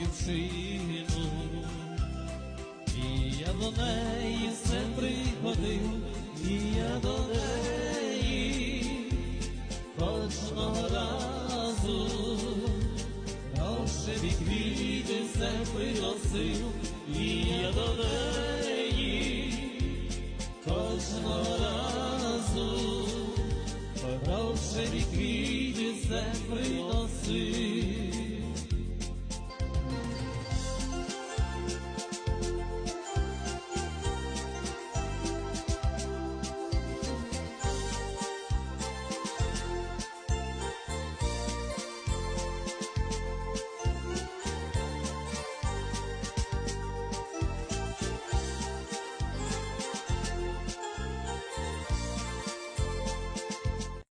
дівчину, і я до неї все приходив, і я до неї кожного разу грошеві квіти все приносив, і я до неї кожного разу грошеві квіти все приносив.